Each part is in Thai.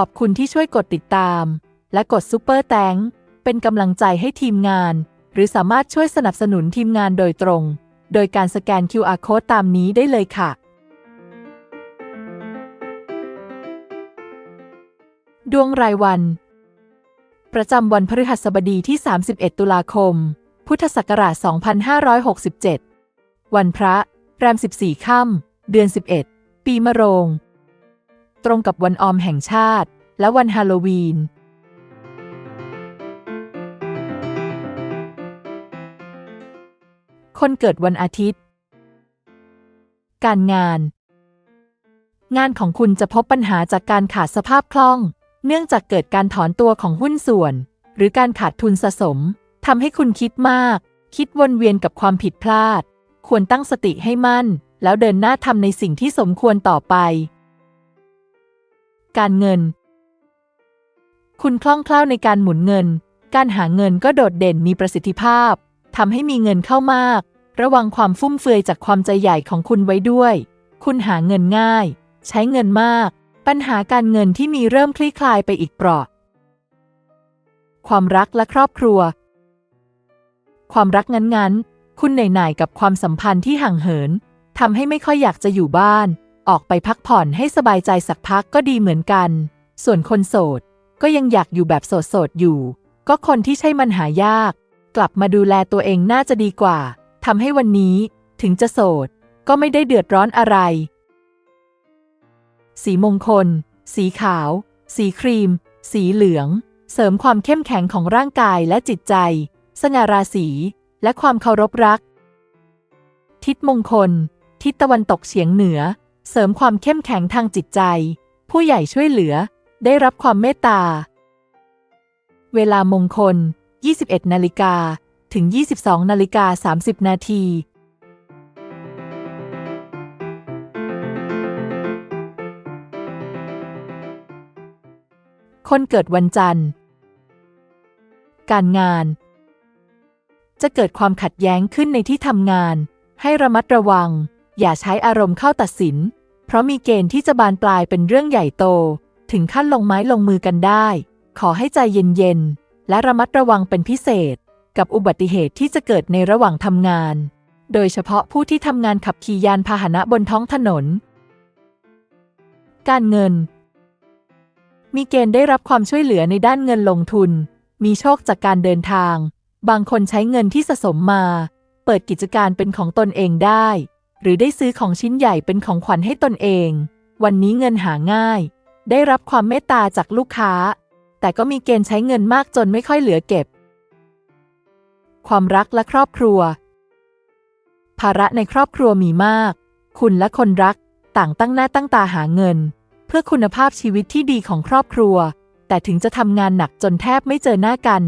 ขอบคุณที่ช่วยกดติดตาม และกดซุปเปอร์แตงเป็นกำลังใจให้ทีมงาน หรือสามารถช่วยสนับสนุนทีมงานโดยตรง โดยการสแกน QR Code ตามนี้ได้เลยค่ะ ดวงรายวัน ประจำวันพฤหัสบดีที่ 31 ตุลาคม พุทธศักราช 2567 วันพระ แรม 14 ค่ำเดือน 11 ปีมะโรง ตรงกับวันออมแห่งชาติ และวันฮาโลวีน คนเกิดวันอาทิตย์ การงาน งานของคุณจะพบปัญหาจากการขาดสภาพคล่อง เนื่องจากเกิดการถอนตัวของหุ้นส่วน หรือการขาดทุนสะสมทำให้คุณคิดมาก คิดวนเวียนกับความผิดพลาด ควรตั้งสติให้มั่น แล้วเดินหน้าทำในสิ่งที่สมควรต่อไป การเงิน คุณคล่องแคล่วในการหมุนเงิน การหาเงินก็โดดเด่นมีประสิทธิภาพทำให้มีเงินเข้ามาก ระวังความฟุ่มเฟือยจากความใจใหญ่ของคุณไว้ด้วย คุณหาเงินง่าย ใช้เงินมาก ปัญหาการเงินที่มีเริ่มคลี่คลายไปอีกเปราะ ความรักและครอบครัว ความรักงั้นๆ คุณเหนื่อยๆกับความสัมพันธ์ที่ห่างเหินทำให้ไม่ค่อยอยากจะอยู่บ้าน ออกไปพักผ่อนให้สบายใจสักพักก็ดีเหมือนกัน ส่วนคนโสด ก็ยังอยากอยู่แบบโสดๆอยู่ ก็คนที่ใช่มันหายาก กลับมาดูแลตัวเองน่าจะดีกว่าทำให้วันนี้ถึงจะโสด ก็ไม่ได้เดือดร้อนอะไร สีมงคล สีขาว สีครีม สีเหลือง เสริมความเข้มแข็งของร่างกายและจิตใจ สง่าราศีและความเคารพรัก ทิศมงคล ทิศตะวันตกเฉียงเหนือ เสริมความเข้มแข็งทางจิตใจ ผู้ใหญ่ช่วยเหลือ ได้รับความเมตตา เวลามงคล 21 นาฬิกา ถึง 22 นาฬิกา 30 นาทีคนเกิดวันจันทร์ การงาน จะเกิดความขัดแย้งขึ้นในที่ทำงาน ให้ระมัดระวัง อย่าใช้อารมณ์เข้าตัดสิน เพราะมีเกณฑ์ที่จะบานปลายเป็นเรื่องใหญ่โต ถึงขั้นลงไม้ลงมือกันได้ ขอให้ใจเย็นๆ และระมัดระวังเป็นพิเศษ กับอุบัติเหตุที่จะเกิดในระหว่างทำงาน โดยเฉพาะผู้ที่ทำงานขับขี่ยานพาหนะบนท้องถนน การเงิน มีเกณฑ์ได้รับความช่วยเหลือในด้านเงินลงทุน มีโชคจากการเดินทาง บางคนใช้เงินที่สะสมมา เปิดกิจการเป็นของตนเองได้ หรือได้ซื้อของชิ้นใหญ่เป็นของขวัญให้ตนเอง วันนี้เงินหาง่าย ได้รับความเมตตาจากลูกค้า แต่ก็มีเกณฑ์ใช้เงินมากจนไม่ค่อยเหลือเก็บ ความรักและครอบครัว ภาระในครอบครัวมีมาก คุณและคนรักต่างตั้งหน้าตั้งตาหาเงิน เพื่อคุณภาพชีวิตที่ดีของครอบครัว แต่ถึงจะทำงานหนักจนแทบไม่เจอหน้ากัน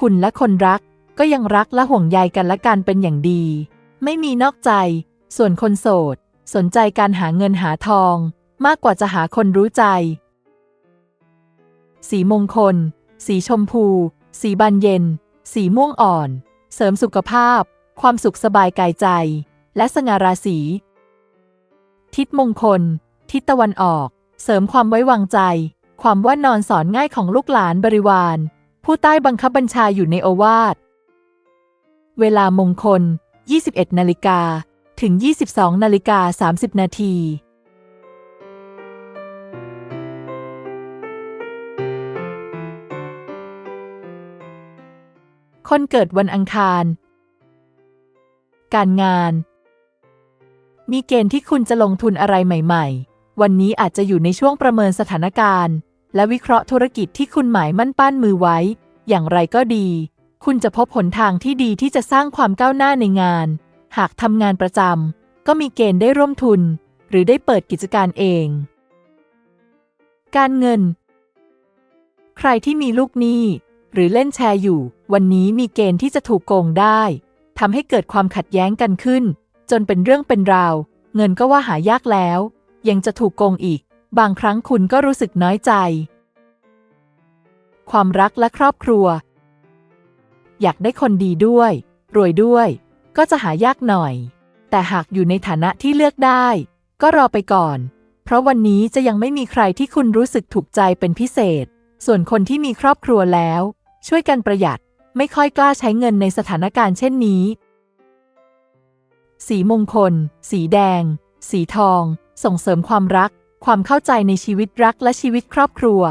คุณและคนรักก็ยังรักและห่วงใยกันและกันเป็นอย่างดี ไม่มีนอกใจ ส่วนคนโสด สนใจการหาเงินหาทอง มากกว่าจะหาคนรู้ใจ สีมงคล สีชมพู สีบานเย็น สีม่วงอ่อน เสริมสุขภาพ ความสุขสบายกายใจ และสง่าราศี ทิศมงคล ทิศตะวันออก เสริมความไว้วางใจ ความว่านอนสอนง่ายของลูกหลานบริวาร ผู้ใต้บังคับบัญชาอยู่ในโอวาท เวลามงคล 21นาฬิกา ถึง 22 นาฬิกา 30 นาทีคนเกิดวันอังคาร การงาน มีเกณฑ์ที่คุณจะลงทุนอะไรใหม่ ๆ วันนี้อาจจะอยู่ในช่วงประเมินสถานการณ์ และวิเคราะห์ธุรกิจที่คุณหมายมั่นปั้นมือไว้ อย่างไรก็ดี คุณจะพบหนทางที่ดีที่จะสร้างความก้าวหน้าในงาน หากทำงานประจำก็มีเกณฑ์ได้ร่วมทุน หรือได้เปิดกิจการเอง การเงิน ใครที่มีลูกหนี้หรือเล่นแชร์อยู่ วันนี้มีเกณฑ์ที่จะถูกโกงได้ทำให้เกิดความขัดแย้งกันขึ้น จนเป็นเรื่องเป็นราว เงินก็ว่าหายากแล้ว ยังจะถูกโกงอีก บางครั้งคุณก็รู้สึกน้อยใจ ความรักและครอบครัว อยากได้คนดีด้วย รวยด้วย ก็จะหายากหน่อย แต่หากอยู่ในฐานะที่เลือกได้ ก็รอไปก่อน เพราะวันนี้จะยังไม่มีใครที่คุณรู้สึกถูกใจเป็นพิเศษ ส่วนคนที่มีครอบครัวแล้ว ช่วยกันประหยัดไม่ค่อยกล้าใช้เงินในสถานการณ์เช่นนี้ สีมงคล สีแดง สีทอง ส่งเสริมความรัก ความเข้าใจในชีวิตรักและชีวิตครอบครัว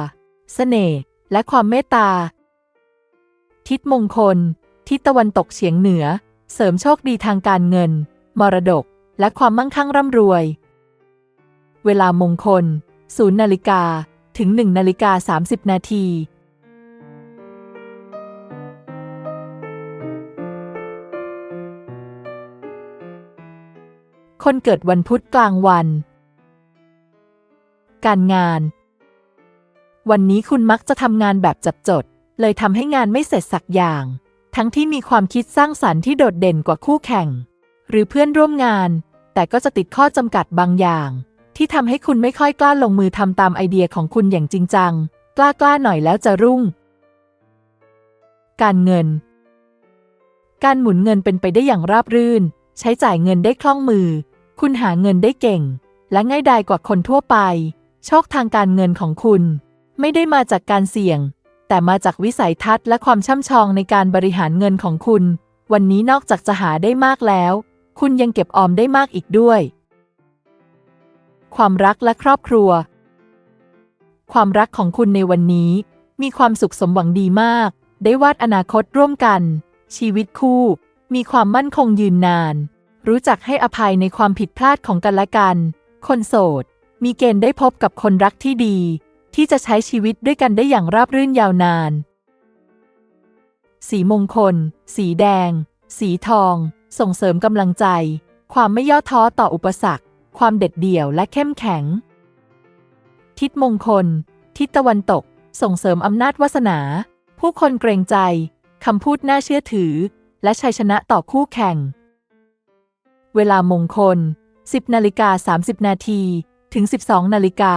เสน่ห์และความเมตตา ทิศมงคล ทิศตะวันตกเฉียงเหนือ เสริมโชคดีทางการเงิน มรดก และความมั่งคั่งร่ำรวย เวลามงคล 0 นาฬิกา ถึง 1 นาฬิกา 30 นาทีคนเกิดวันพุธกลางวัน การงาน วันนี้คุณมักจะทำงานแบบจับจด เลยทำให้งานไม่เสร็จสักอย่าง ทั้งที่มีความคิดสร้างสรรค์ที่โดดเด่นกว่าคู่แข่ง หรือเพื่อนร่วมงาน แต่ก็จะติดข้อจำกัดบางอย่าง ที่ทำให้คุณไม่ค่อยกล้าลงมือทำตามไอเดียของคุณอย่างจริงจัง กล้ากล้าหน่อยแล้วจะรุ่ง การเงิน การหมุนเงินเป็นไปได้อย่างราบรื่น ใช้จ่ายเงินได้คล่องมือ คุณหาเงินได้เก่ง และง่ายดายกว่าคนทั่วไป โชคทางการเงินของคุณ ไม่ได้มาจากการเสี่ยง แต่มาจากวิสัยทัศน์และความช่ำชองในการบริหารเงินของคุณ วันนี้นอกจากจะหาได้มากแล้ว คุณยังเก็บออมได้มากอีกด้วย ความรักและครอบครัว ความรักของคุณในวันนี้ มีความสุขสมหวังดีมาก ได้วาดอนาคตร่วมกัน ชีวิตคู่ มีความมั่นคงยืนนาน รู้จักให้อภัยในความผิดพลาดของกันและกัน คนโสด มีเกณฑ์ได้พบกับคนรักที่ดี ที่จะใช้ชีวิตด้วยกันได้อย่างราบรื่นยาวนาน สีมงคล สีแดง สีทอง ส่งเสริมกำลังใจ ความไม่ย่อท้อต่ออุปสรรค ความเด็ดเดี่ยวและเข้มแข็ง ทิศมงคล ทิศตะวันตก ส่งเสริมอำนาจวาสนา ผู้คนเกรงใจ คำพูดน่าเชื่อถือ และชัยชนะต่อคู่แข่ง เวลามงคล 10นาฬิกา30 นาที ถึง 12นาฬิกา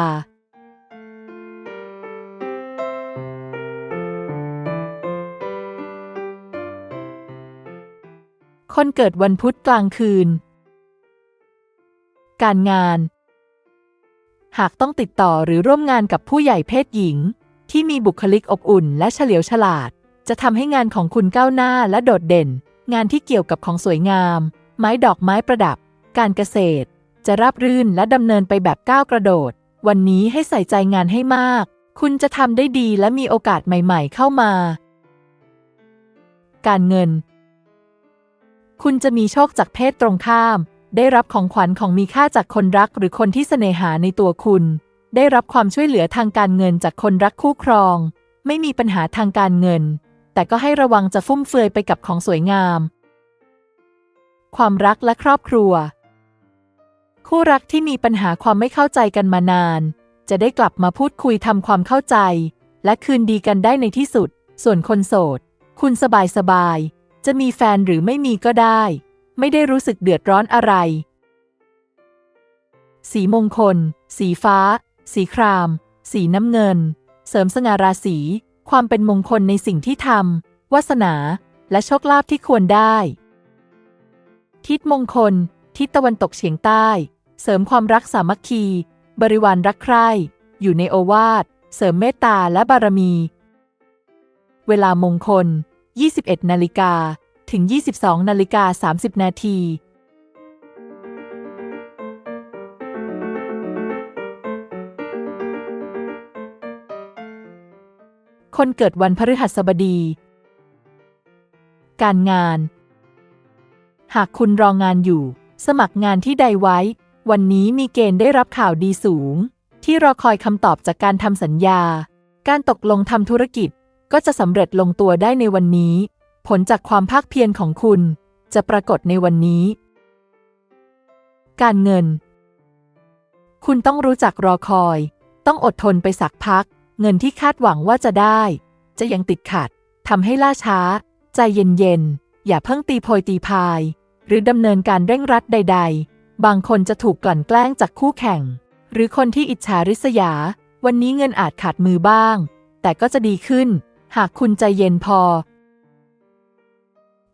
คนเกิดวันพุธกลางคืน การงาน หากต้องติดต่อหรือร่วมงานกับผู้ใหญ่เพศหญิง ที่มีบุคลิกอบอุ่นและเฉลียวฉลาด จะทำให้งานของคุณก้าวหน้าและโดดเด่น งานที่เกี่ยวกับของสวยงาม ไม้ดอกไม้ประดับ การเกษตร จะราบรื่นและดำเนินไปแบบก้าวกระโดด วันนี้ให้ใส่ใจงานให้มาก คุณจะทำได้ดีและมีโอกาสใหม่ ๆ เข้ามา การเงิน คุณจะมีโชคจากเพศตรงข้าม ได้รับของขวัญของมีค่าจากคนรักหรือคนที่เสน่หาในตัวคุณ ได้รับความช่วยเหลือทางการเงินจากคนรักคู่ครอง ไม่มีปัญหาทางการเงิน แต่ก็ให้ระวังจะฟุ่มเฟือยไปกับของสวยงาม ความรักและครอบครัว คู่รักที่มีปัญหาความไม่เข้าใจกันมานาน จะได้กลับมาพูดคุยทำความเข้าใจ และคืนดีกันได้ในที่สุด ส่วนคนโสด คุณสบายสบาย จะมีแฟนหรือไม่มีก็ได้ ไม่ได้รู้สึกเดือดร้อนอะไร สีมงคล สีฟ้า สีคราม สีน้ำเงิน เสริมสง่าราศี ความเป็นมงคลในสิ่งที่ทำวาสนา และโชคลาภที่ควรได้ ทิศมงคล ทิศตะวันตกเฉียงใต้ เสริมความรักสามัคคี บริวารรักใคร่ อยู่ในโอวาท เสริมเมตตาและบารมี เวลามงคล 21 นาฬิกาถึง 22 นาฬิกา 30 นาทีคนเกิดวันพฤหัสบดี การงาน หากคุณรองงานอยู่ สมัครงานที่ใดไว้ วันนี้มีเกณฑ์ได้รับข่าวดีสูง ที่รอคอยคำตอบจากการทำสัญญา การตกลงทำธุรกิจ ก็จะสำเร็จลงตัวได้ในวันนี้ ผลจากความภาคเพียรของคุณ จะปรากฏในวันนี้ การเงิน คุณต้องรู้จักรอคอย ต้องอดทนไปสักพัก เงินที่คาดหวังว่าจะได้ จะยังติดขัดทำให้ล่าช้า ใจเย็นๆ อย่าเพิ่งตีโพยตีพาย หรือดำเนินการเร่งรัดใด ๆ บางคนจะถูกกลั่นแกล้งจากคู่แข่ง หรือคนที่อิจฉาริษยา วันนี้เงินอาจขาดมือบ้าง แต่ก็จะดีขึ้น หากคุณใจเย็นพอ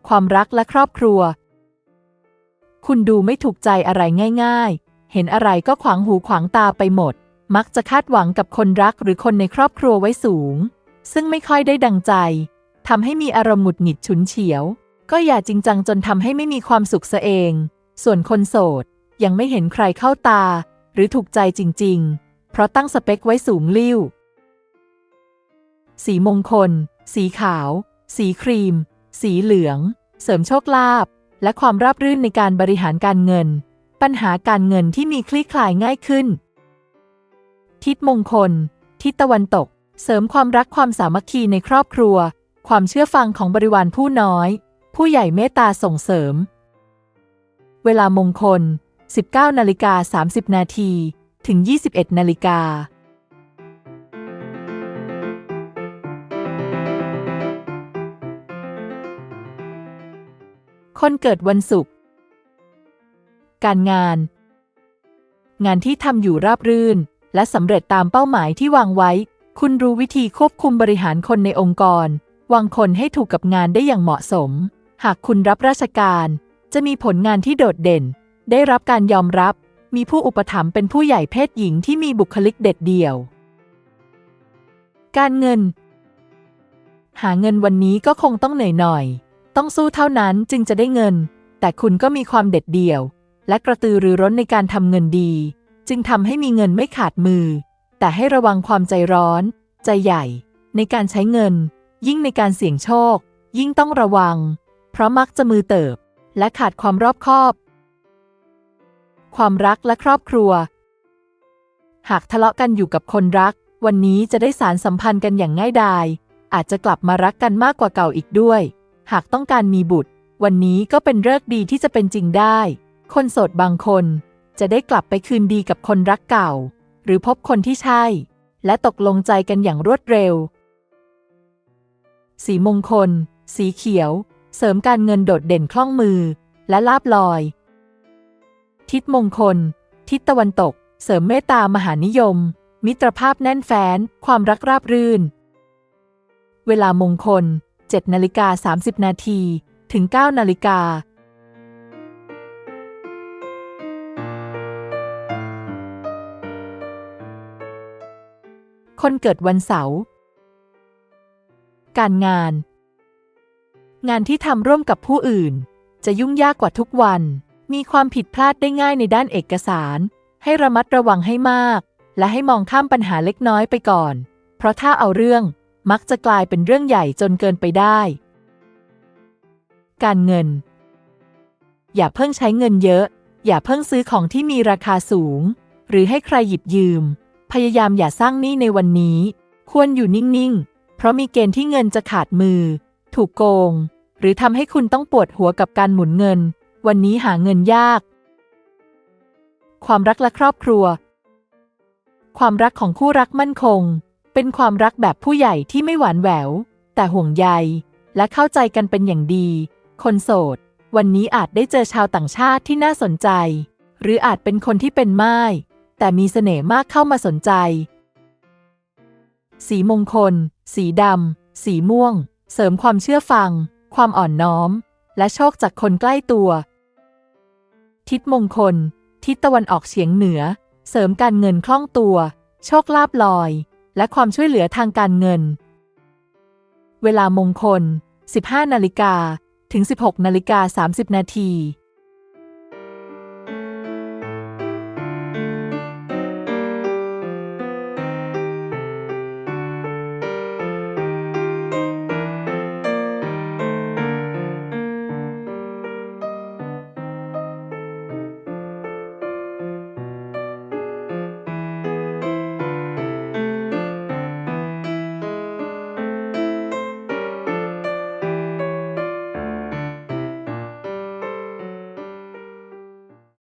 ความรักและครอบครัว คุณดูไม่ถูกใจอะไรง่าย ๆ เห็นอะไรก็ขวางหูขวางตาไปหมด มักจะคาดหวังกับคนรักหรือคนในครอบครัวไว้สูง ซึ่งไม่ค่อยได้ดังใจทำให้มีอารมณ์หงุดหงิดฉุนเฉียว ก็อย่าจริงจังจนทำให้ไม่มีความสุขซะเอง ส่วนคนโสด ยังไม่เห็นใครเข้าตา หรือถูกใจจริง ๆ เพราะตั้งสเปคไว้สูงลิ่ว สีมงคล สีขาว สีครีม สีเหลือง เสริมโชคลาภและความราบรื่นในการบริหารการเงิน ปัญหาการเงินที่มีคลี่คลายง่ายขึ้น ทิศมงคล ทิศตะวันตก เสริมความรักความสามัคคีในครอบครัว ความเชื่อฟังของบริวารผู้น้อย ผู้ใหญ่เมตตาส่งเสริม เวลามงคล 19นาฬิกา30 นาทีถึง 21นาฬิกา คนเกิดวันศุกร์ การงาน งานที่ทำอยู่ราบรื่น และสำเร็จตามเป้าหมายที่วางไว้ คุณรู้วิธีควบคุมบริหารคนในองค์กร วางคนให้ถูกกับงานได้อย่างเหมาะสม หากคุณรับราชการ จะมีผลงานที่โดดเด่น ได้รับการยอมรับ มีผู้อุปถัมภ์เป็นผู้ใหญ่เพศหญิงที่มีบุคลิกเด็ดเดี่ยว การเงิน หาเงินวันนี้ก็คงต้องเหนื่อยหน่อย ต้องสู้เท่านั้นจึงจะได้เงิน แต่คุณก็มีความเด็ดเดี่ยว และกระตือรือร้นในการทำเงินดี จึงทำให้มีเงินไม่ขาดมือ แต่ให้ระวังความใจร้อน ใจใหญ่ ในการใช้เงิน ยิ่งในการเสี่ยงโชค ยิ่งต้องระวัง เพราะมักจะมือเติบ และขาดความรอบคอบ ความรักและครอบครัว หากทะเลาะกันอยู่กับคนรัก วันนี้จะได้สารสัมพันธ์กันอย่างง่ายดายอาจจะกลับมารักกันมากกว่าเก่าอีกด้วย หากต้องการมีบุตร วันนี้ก็เป็นฤกษ์ดีที่จะเป็นจริงได้ คนโสดบางคน จะได้กลับไปคืนดีกับคนรักเก่า หรือพบคนที่ใช่ และตกลงใจกันอย่างรวดเร็ว สีมงคล สีเขียว เสริมการเงินโดดเด่นคล่องมือ และลาบลอย ทิศมงคล ทิศตะวันตก เสริมเมตตามหานิยม มิตรภาพแน่นแฟ้น ความรักราบรื่น เวลามงคล 7นาฬิกา30 นาทีถึง 9 นาฬิกา คนเกิดวันเสาร์ การงาน งานที่ทำร่วมกับผู้อื่น จะยุ่งยากกว่าทุกวัน มีความผิดพลาดได้ง่ายในด้านเอกสาร ให้ระมัดระวังให้มาก และให้มองข้ามปัญหาเล็กน้อยไปก่อน เพราะถ้าเอาเรื่อง มักจะกลายเป็นเรื่องใหญ่จนเกินไปได้ การเงิน อย่าเพิ่งใช้เงินเยอะ อย่าเพิ่งซื้อของที่มีราคาสูง หรือให้ใครหยิบยืม พยายามอย่าสร้างหนี้ในวันนี้ ควรอยู่นิ่งๆ เพราะมีเกณฑ์ที่เงินจะขาดมือ ถูกโกง หรือทำให้คุณต้องปวดหัวกับการหมุนเงิน วันนี้หาเงินยาก ความรักและครอบครัวความรักของคู่รักมั่นคง เป็นความรักแบบผู้ใหญ่ที่ไม่หวานแหวว แต่ห่วงใย และเข้าใจกันเป็นอย่างดี คนโสด วันนี้อาจได้เจอชาวต่างชาติที่น่าสนใจ หรืออาจเป็นคนที่เป็นไม้แต่มีเสน่ห์มากเข้ามาสนใจ สีมงคล สีดำ สีม่วง เสริมความเชื่อฟัง ความอ่อนน้อม และโชคจากคนใกล้ตัว ทิศมงคล ทิศตะวันออกเฉียงเหนือ เสริมการเงินคล่องตัว โชคลาภลอย และความช่วยเหลือทางการเงิน เวลามงคล 15 นาฬิกาถึง 16 นาฬิกา 30 นาที